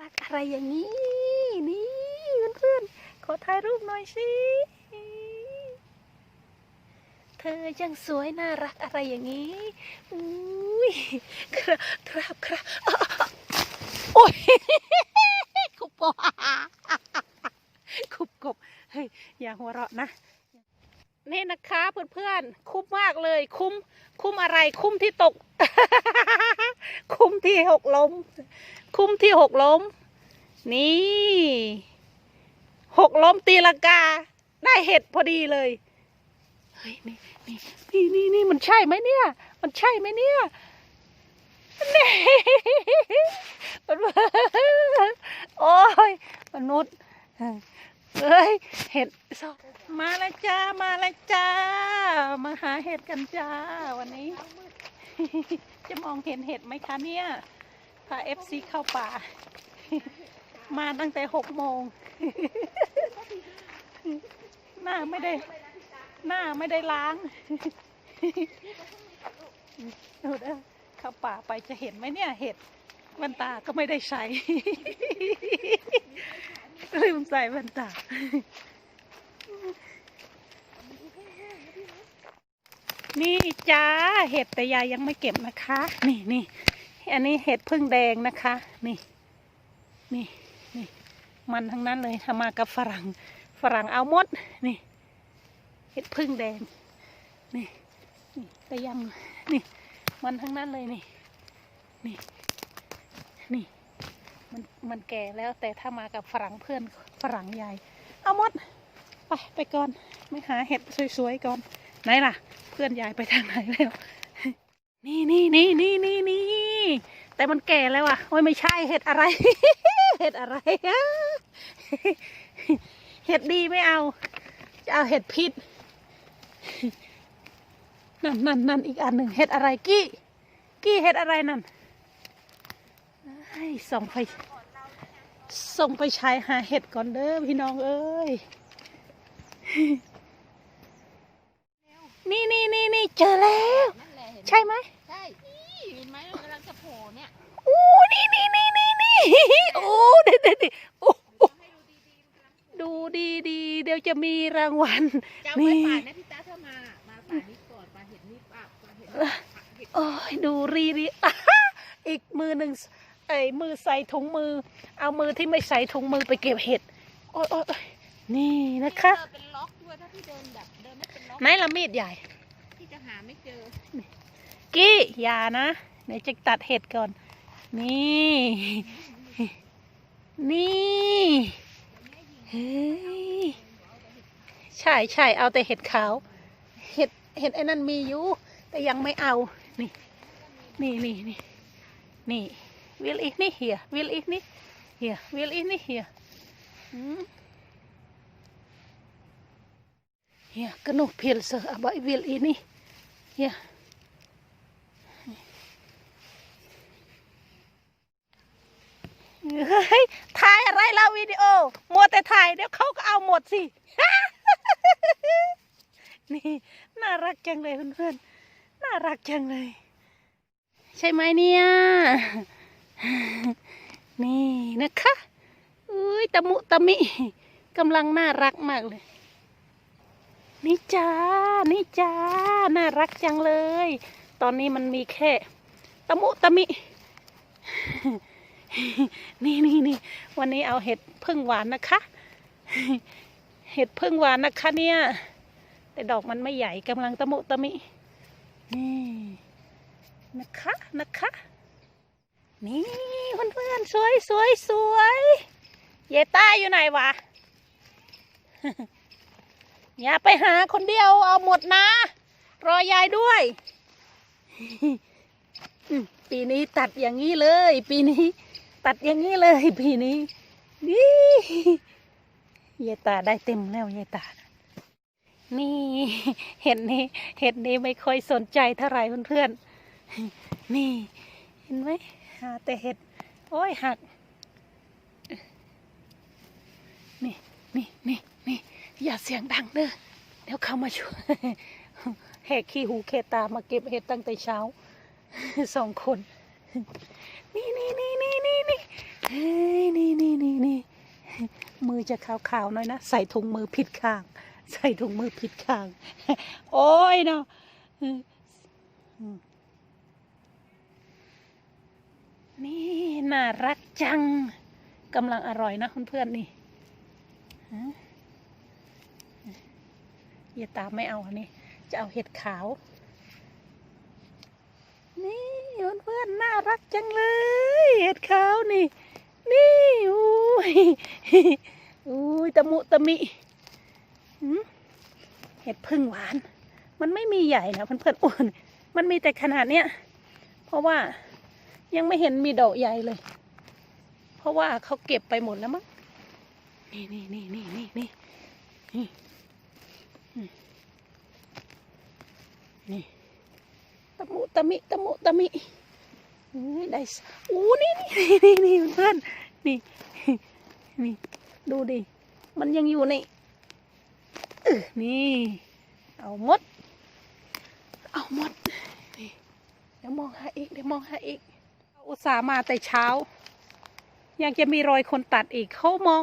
รักอะไรอย่างนี้ นี่เพื่อนๆขอถ่ายรูปหน่อยสิ เธอยังสวยน่ารักอะไรอย่างนี้อุ้ยครับครับครับโอ้ยคุบกบคุบกบเฮ้ยอย่าหัวเราะนะ นี่นะคะเพื่อนๆคุ้มมากเลย คุ้มคุ้มอะไร คุ้มที่ตก คุ้มที่หกล้ม คุ้มที่หกล้ม นี่หกล้มตีลังกา ได้เห็ดพอดีเลยเฮ้ยนี่นี่นี่นี่นี่มันใช่ไหมเนี่ย มันใช่ไหมเนี่ยนี่โอ้ยมนุษย์เอ้ย เห็ดสองมาแล้วจ้า มาแล้วจ้า มาหาเห็ดกันจ้า วันนี้ จะมองเห็นเห็ดไหมคะเนี่ยพาเอฟซีเข้าป่า มาตั้งแต่หกโมง หน้าไม่ได้ หน้าไม่ได้ล้างดูเด้เข้าป่าไปจะเห็นไหมเนี่ยเห็ดแว่นตาก็ไม่ได้ใส่ลืมใส่แว่นตา นี่จ้าเห็ดแต่ยายยังไม่เก็บนะคะ นี่นี่อันนี้เห็ดพึ่งแดงนะคะ นี่ นี่นี่มันทั้งนั้นเลยทำมากับฝรั่งฝรั่งเอาหมด นี่ เห็ดพึ่งแดง นี่นี่แต่ยังนี่ มันทั้งนั้นเลยนี่ นี่ นี่ มันมันแก่แล้วแต่ถ้ามากับฝรั่งเพื่อนฝรั่งใหญ่เอาหมด ไปไปก่อน ไม่หาเห็ดสวยๆก่อนไหนล่ะเพื่อนยายไปทางไหนแล้ว นี่นี่นี่นี่นี่นี่แต่มันแก่แล้วอะ โอ้ยไม่ใช่เห็ดอะไร เห็ดอะไรอะเห็ดดีไม่เอา จะเอาเห็ดพิษ นั่นนั่นนั่นอีกอันหนึ่งเห็ดอะไรกี้ กี้เห็ดอะไรนั่นให้ส่องไปส่งไปชายหาเห็ดก่อนเด้อพี่น้องเอ้ย นี่นี่นี่นี่เจอแล้ว นั่นแหละเห็นไหมใช่ไหมใช่นี่เห็นไหมมันกำลังจะโผล่เนี่ยโอ้นี่นี่นี่นี่นี่โอ้เด็ดเด็ดโอ้โอ้ดูดีดีเดี๋ยวจะมีรางวัล จะเอานี่ไว้ป่านนะพี่ตาถ้ามามาป่านนี้ก่อนป่านเห็นนี่ป่าป่านเห็นนี่เห็นโอ้ยดูรีรีอะอีกมือหนึ่งไอ้มือใส่ถุงมือ เอามือที่ไม่ใส่ถุงมือไปเก็บเห็ดโอ้ยโอ้ยโอ้ยนี่นะคะเจอเป็นล็อกด้วยถ้าพี่เดินแบบเดินไม่เป็นล็อกไหนละมีดใหญ่พี่จะหา ไม่เจอ กี้อย่านะเดี๋ยวจะตัดเห็ดก่อน นี่ นี่เฮ้ยใช่ใช่เอาแต่เห็ดขาว เห็ดเห็ดไอ้นั่นมีอยู่ แต่ยังไม่เอา นี่ นี่นี่นี่นี่วิลอีกนี่เฮียวิลอีกนี่เฮียวิลอีกนี่เฮียเฮียกระนุกเพลเสืออบายวิลอีนี่ เฮียเฮ้ยถ่ายอะไรแล้ววิดีโอมัวแต่ถ่ายเดี๋ยวเขาก็เอาหมดสิ นี่น่ารักจังเลยเพื่อนๆ น่ารักจังเลย ใช่ไหมเนี่ย นี่นะคะ อุ้ยตะมุตะมิกำลังน่ารักมากเลย นี่จ้า นี่จ้า น่ารักจังเลย ตอนนี้มันมีแค่ตะมุตะมิ นี่นี่นี่ วันนี้เอาเห็ดพึ่งหวานนะคะ เห็ดพึ่งหวานนะคะเนี่ย แต่ดอกมันไม่ใหญ่กำลังตะมุตะมิ นี่นะคะ นะคะ นี่เพื่อนเพื่อนๆสวยสวยสวย เยต้าอยู่ไหนวะ อย่าไปหาคนเดียวเอาหมดนะ รอยายด้วย ปีนี้ตัดอย่างนี้เลย ปีนี้ ตัดอย่างนี้เลย ปีนี้นี่ยายตาได้เต็มแล้วยายตา นี่เห็ดนี้ เห็ดนี้ไม่ค่อยสนใจเท่าไหร่เพื่อนๆนี่ เห็นไหมหาแต่เห็ด โอ้ยหัก นี่นี่นี่นี่ อย่าเสียงดังเด้อเดี๋ยวเขามาช่วยแหกขี้หูเคตามาเก็บเห็ดตั้งแต่เช้าสองคน นี่นี่นี่นี่นี่นี่เฮ้ยอจะขาวๆหน่อยนะ ใส่ถุงมือผิดข้าง ใส่ถุงมือผิดข้าง โอ้ยเนาะนี่น่ารักจังกำลังอร่อยนะเพื่อนๆนี่ ฮะอย่าตามไม่เอาอันนี้ จะเอาเห็ดขาว นี่เพื่อนๆน่ารักจังเลย เห็ดขาวนี่ นี่อุ้ยอุ้ยตะมุตะมิเห็ดพึ่งหวาน มันไม่มีใหญ่นะเพื่อนๆอ้วนมันมีแต่ขนาดเนี้ยเพราะว่ายังไม่เห็นมีดอกใหญ่เลย เพราะว่าเขาเก็บไปหมดแล้วมั้งนี่นี่นี่นี่นี่นี่ นี่ตะมุตะมิตะมุตะมิได้สอู้นี่นี่นี่นี่เพื่อนนี่นี่ดูดิ มันยังอยู่ในเออนี่ เอาหมด เอาหมดนี่เดี๋ยวมองหาอีกเดี๋ยวมองหาอีกอุตส่าห์มาแต่เช้า ยังจะมีรอยคนตัดอีกเขามอง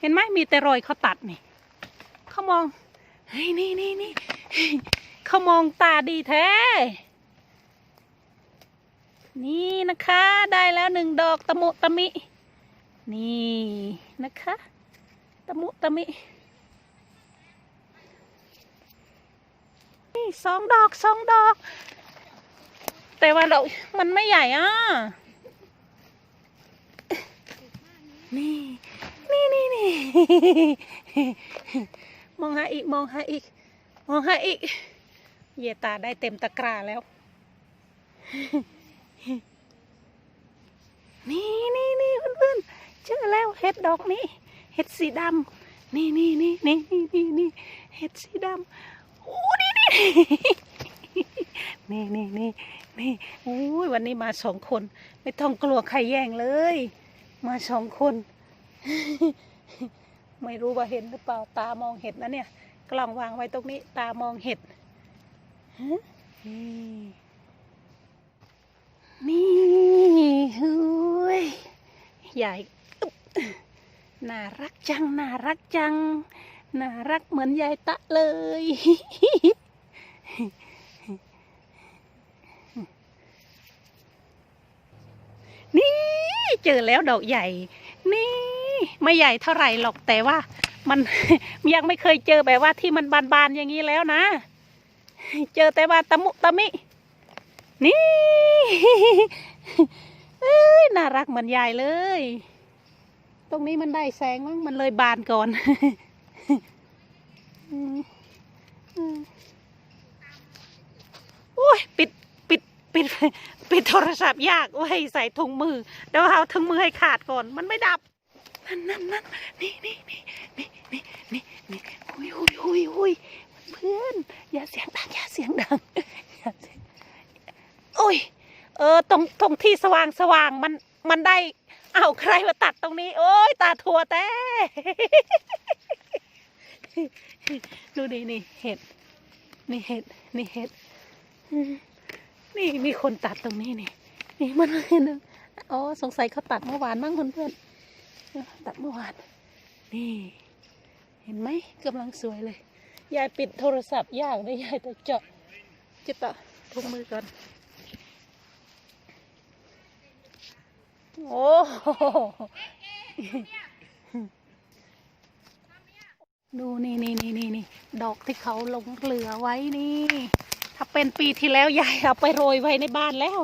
เห็นไหมมีแต่รอยเขาตัดนี่เขามอง เฮ้ยนี่นี่นี่เขามองตาดีแท้ นี่นะคะ ได้แล้วหนึ่งดอกตะมุตะมิ นี่นะคะตะมุตะมิ นี่สองดอกสองดอก แต่ว่าดอกมันไม่ใหญ่อะ นี่ นี่นี่นี่ มองหาอีกมองหาอีก มองหาอีก เยตาได้เต็มตะกร้าแล้ว นี่นี่นี่เพื่อนๆเจอแล้วเห็ดดอกนี้ เห็ดสีดำนี่นี่นี่นี่นี่นี่นี่เห็ดสีดำโอ้นี่นี่นี่นี่นี่นี่โอ้ยวันนี้มาสองคน ไม่ต้องกลัวใครแย่งเลย มาสองคน ไม่รู้ว่าเห็นหรือเปล่าตามองเห็ดนะเนี่ย กล่องวางไว้ตรงนี้ ตามองเห็ดฮะนี่นี่เฮ้ยใหญ่น่ารักจัง น่ารักจัง น่ารักเหมือนยายตะเลย นี่เจอแล้วดอกใหญ่ นี่ ไม่ใหญ่เท่าไหร่หรอกแต่ว่า มันยังไม่เคยเจอแบบว่าที่มันบานๆอย่างนี้แล้วนะ เจอแต่ว่าตะมุตะมิ นี่เอ้ยน่ารักเหมือนยายเลย ตรงนี้มันได้แสงมั้งมันเลยบานก่อนโอ้ยปิดปิดปิดปิดโทรศัพท์ยากโอ้ยใส่ถุงมือเดี๋ยวเอาถุงมือให้ขาดก่อน มันไม่ดับ นั่นนั่นนั่นนี่นี่นี่นี่นี่นี่นี่หุยหุยหุยหุยเพื่อนอย่าเสียงดังอย่าเสียงดังอย่าเสียงโอ้ยเออตรงตรงที่สว่างสว่างมันมันได้เอาใครมาตัดตรงนี้ โอ้ยตาทัวแต่ดูดินี่เห็ดนี่เห็ดนี่เห็ดนี่มีคนตัดตรงนี้นี่นี่มันเห็นอ๋อสงสัยเขาตัดเมื่อวานมั้งเพื่อนๆ ตัดเมื่อวาน นี่ เห็นไหมกำลังสวยเลย ยายปิดโทรศัพท์ยากเลยยายแต้องเจาะจะต่อทุกมือก่อนโอ้โหดูนี่นี่นี่นี่นี่ดอกที่เขาลงเหลือไว้นี่ ถ้าเป็นปีที่แล้วยายเอาไปโรยไว้ในบ้านแล้ว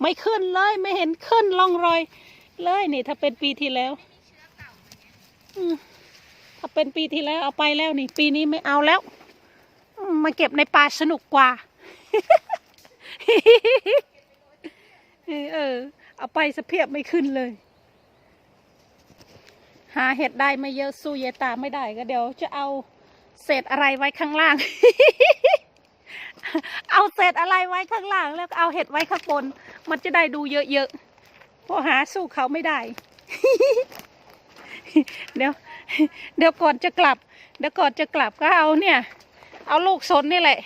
ไม่ขึ้นเลยไม่เห็นขึ้นล่องรอย เลยนี่ ถ้าเป็นปีที่แล้วถ้าเป็นปีที่แล้วเอาไปแล้วนี่ ปีนี้ไม่เอาแล้วมาเก็บในป่าสนุกกว่าเออ เอาไปสะเพียบไม่ขึ้นเลย หาเห็ดได้ไม่เยอะสู้เยตาไม่ได้ก็เดี๋ยวจะเอาเศษอะไรไว้ข้างล่าง เอาเศษอะไรไว้ข้างล่าง แล้วเอาเห็ดไว้ข้างบน มันจะได้ดูเยอะๆ พราะหาสู้เขาไม่ได้ เดี๋ยว เดี๋ยวก่อนจะกลับ เดี๋ยวก่อนจะกลับก็เอาเนี่ย เอาลูกสนนี่แหละ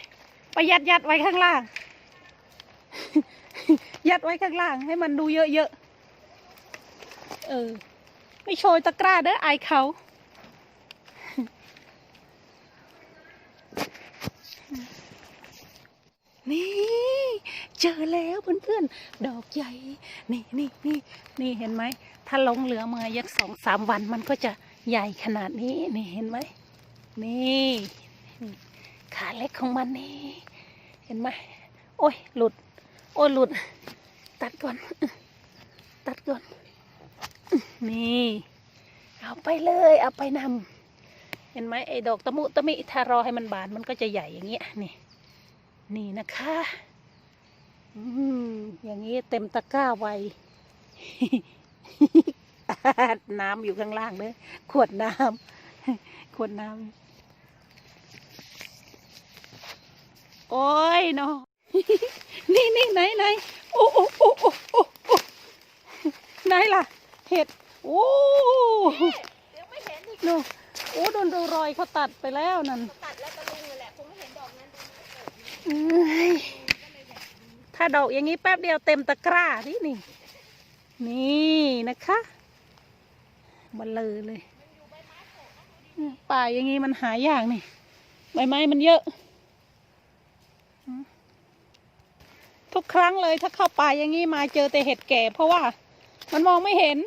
ไปยัดยัดไว้ข้างล่าง ยัดไว้ข้างล่าง ให้มันดูเยอะๆ เออ ไม่โชยตะกร้าเด้ออายเขานี่ เจอแล้วเพื่อนๆ ดอกใหญ่ นี่นี่นี่นี่เห็นไหม ถ้าหลงเหลือมายักสองสามวันมันก็จะใหญ่ขนาดนี้ นี่เห็นไหมนี่นี่ ขาเล็กของมันนี่ เห็นไหม โอ้ยหลุด โอ้ยหลุด ตัดก่อน ตัดก่อน นี่ เอาไปเลย เอาไปนำ เห็นไหมไอ้ดอกตะมุตะมิ ถ้ารอให้มันบานมันก็จะใหญ่อย่างเงี้ย นี่ นี่นะคะ อืมอย่างนี้เต็มตะกร้าไว น้ำอยู่ข้างล่างเลยขวดน้ำขวดน้ำ โอ้ยเนาะนี่นี่ไหนไหนโอ้โอ้โอ้โอ้โอ้โอ้ไหนล่ะ เห็ด โอ้เดี๋ยวไม่เห็นอีกดูโอ้โดนดูรอยเขาตัดไปแล้วนั่นตัดแล้วตะลุงเลยแหละคงไม่เห็นดอกนั้นเอ้ย ถ้าดอกอย่างนี้แป๊บเดียวเต็มตะกร้าที่นี่ นี่นะคะมันเลยเลยป่าอย่างนี้มันหายากนี่ ใบไม้มันเยอะ ทุกครั้งเลยถ้าเข้าป่าอย่างนี้มาเจอแต่เห็ดแก่ เพราะว่ามันมองไม่เห็น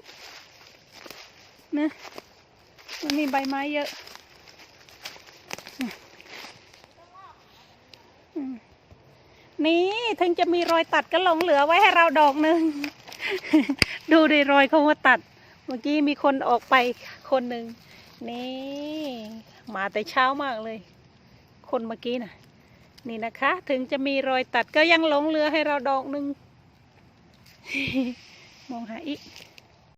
นะมันมีใบไม้เยอะ อืม นี่ถึงจะมีรอยตัดก็หลงเหลือไว้ให้เราดอกหนึ่ง ดูดิรอยเขาว่าตัด เมื่อกี้มีคนออกไปคนหนึ่งนี่ มาแต่เช้ามากเลย คนเมื่อกี้น่ะ นี่นะคะ ถึงจะมีรอยตัดก็ยังหลงเหลือให้เราดอกหนึ่งมองหาอีก